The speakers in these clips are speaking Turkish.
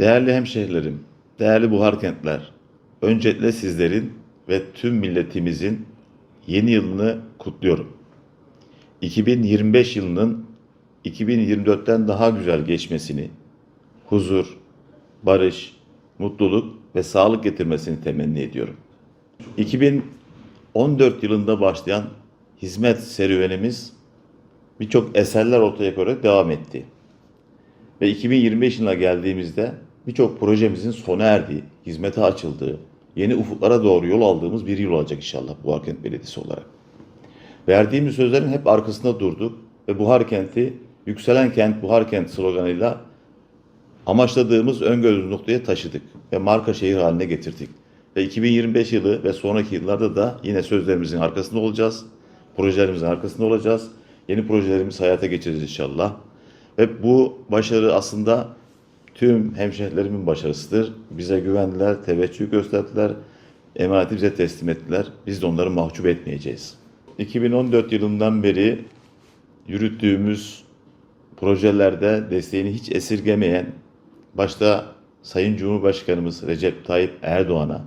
Değerli hemşehrilerim, değerli buhar kentler, öncelikle sizlerin ve tüm milletimizin yeni yılını kutluyorum. 2025 yılının 2024'ten daha güzel geçmesini, huzur, barış, mutluluk ve sağlık getirmesini temenni ediyorum. 2014 yılında başlayan hizmet serüvenimiz birçok eserler ortaya koyarak devam etti. Ve 2025 yılına geldiğimizde birçok projemizin sona erdiği, hizmete açıldığı, yeni ufuklara doğru yol aldığımız bir yıl olacak inşallah Buharkent Belediyesi olarak. Verdiğimiz sözlerin hep arkasında durduk ve Buhar Kent'i yükselen kent Buhar Kent sloganıyla amaçladığımız öngörülü noktaya taşıdık ve marka şehir haline getirdik. Ve 2025 yılı ve sonraki yıllarda da yine sözlerimizin arkasında olacağız. Projelerimizin arkasında olacağız. Yeni projelerimizi hayata geçireceğiz inşallah. Ve bu başarı aslında tüm hemşehrilerimin başarısıdır. Bize güvendiler, teveccüh gösterdiler, emaneti bize teslim ettiler. Biz de onları mahcup etmeyeceğiz. 2014 yılından beri yürüttüğümüz projelerde desteğini hiç esirgemeyen, başta Sayın Cumhurbaşkanımız Recep Tayyip Erdoğan'a,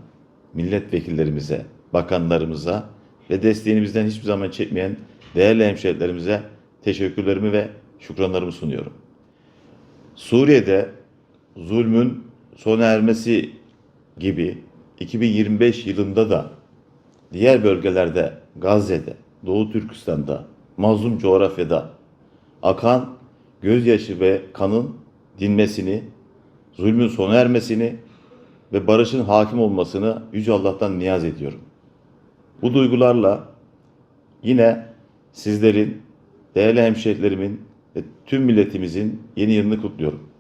milletvekillerimize, bakanlarımıza ve desteğini bizden hiçbir zaman çekmeyen değerli hemşehrilerimize teşekkürlerimi ve şükranlarımı sunuyorum. Suriye'de zulmün sona ermesi gibi 2025 yılında da diğer bölgelerde, Gazze'de, Doğu Türkistan'da, mazlum coğrafyada akan gözyaşı ve kanın dinmesini, zulmün sona ermesini ve barışın hakim olmasını Yüce Allah'tan niyaz ediyorum. Bu duygularla yine sizlerin, değerli hemşehrilerimin ve tüm milletimizin yeni yılını kutluyorum.